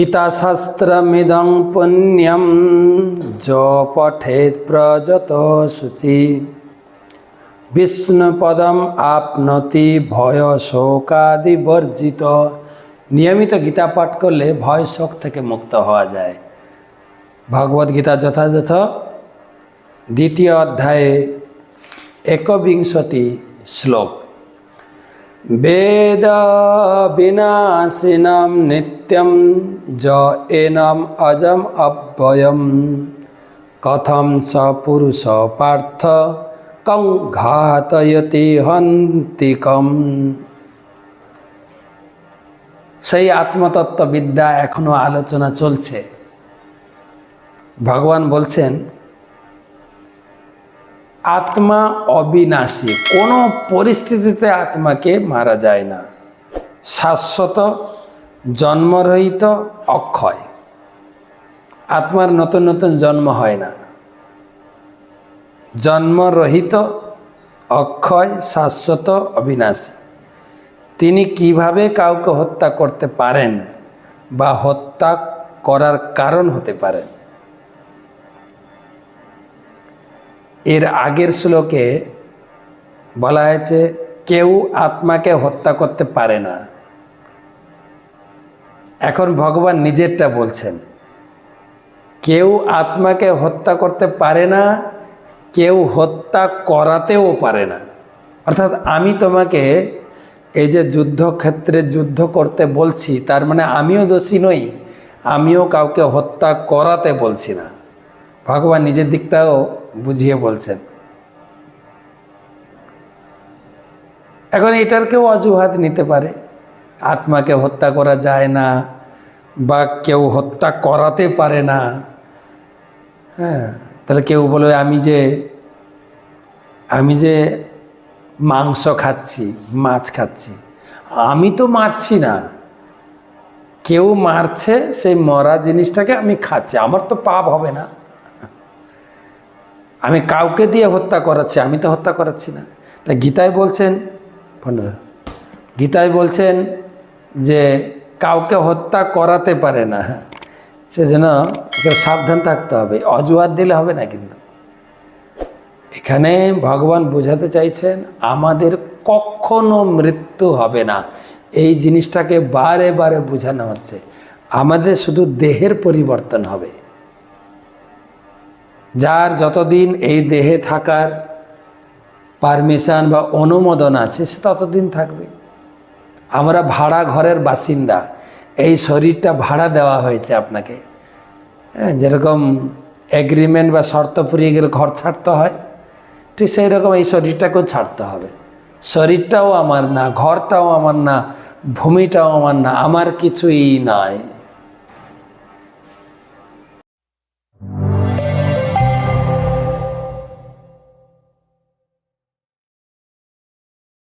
গীতাশাস্ত্রমিদং পুণ্যম য পঠেৎ প্রযত শুচি বিষ্ণুপদম আপনতি ভয় শোকাদি বর্জিত নিয়মিত গীতা পাঠ করলে ভয় শোক থেকে মুক্ত হওয়া যায়। ভগবদ গীতা যথাযথ। দ্বিতীয় অধ্যায়ে একবিংশতি শ্লোক। বেদ বিনাশিনাম নিত্যম য এনম অজম অব্যয়ম কথম স পুরুষ পার্থ, কং ঘাতয়তি হন্তিকম। সেই আত্মতত্ত্ব বিদ্যা এখনও আলোচনা চলছে। ভগবান বলছেন আত্মা অবিনাশী। কোনো পরিস্থিতিতে আত্মাকে মারা যায় না। শাশ্বত, জন্মরহিত, অক্ষয়। আত্মার নতুন নতুন জন্ম হয় না। জন্মরহিত, অক্ষয়, শাশ্বত, অবিনাশী। তিনি কীভাবে কাউকে হত্যা করতে পারেন বা হত্যা করার কারণ হতে পারেন এর আগের শ্লোকে বলা হয়েছে, কেউ আত্মাকে হত্যা করতে পারে না। এখন ভগবান নিজেরটা বলছেন, কেউ আত্মাকে হত্যা করতে পারে না, কেউ হত্যা করাতেও পারে না। অর্থাৎ আমি তোমাকে এই যে যুদ্ধক্ষেত্রে যুদ্ধ করতে বলছি, তার মানে আমিও দোষী নই, আমিও কাউকে হত্যা করাতে বলছি না। ভগবান নিজের দিকটাও বুঝিয়ে বলছেন। এখন এটার কেউ অজুহাত নিতে পারে? আত্মাকে হত্যা করা যায় না, বা কেউ হত্যা করাতে পারে না। হ্যাঁ তাহলে কেউ বলবে আমি যে আমি যে মাংস খাচ্ছি, মাছ খাচ্ছি, আমি তো মারছি না। কেউ মারছে, সেই মরা জিনিসটাকে আমি খাচ্ছি, আমার তো পাপ হবে না। আমি কাউকে দিয়ে হত্যা করাচ্ছি, আমি তো হত্যা করাচ্ছি না। তাই গীতায় বলছেন গীতায় বলছেন যে কাউকে হত্যা করাতে পারে না। হ্যাঁ সেজন্য একটু সাবধান থাকতে হবে, অজুহাত দিলে হবে না কিন্তু। এখানে ভগবান বোঝাতে চাইছেন, আমাদের কখনো মৃত্যু হবে না। এই জিনিসটাকে বারে বারে বোঝানো হচ্ছে। আমাদের শুধু দেহের পরিবর্তন হবে। যার যতদিন এই দেহে থাকার পারমিশন বা অনুমোদন আছে, সে ততদিন থাকবে। আমরা ভাড়া ঘরের বাসিন্দা, এই শরীরটা ভাড়া দেওয়া হয়েছে আপনাকে। হ্যাঁ যেরকম এগ্রিমেন্ট বা শর্ত পুরিয়ে গেলে ঘর ছাড়তে হয়, ঠিক সেই রকম এই শরীরটাকেও ছাড়তে হবে। শরীরটাও আমার না, ঘরটাও আমার না, ভূমিটাও আমার না, আমার কিছুই নয়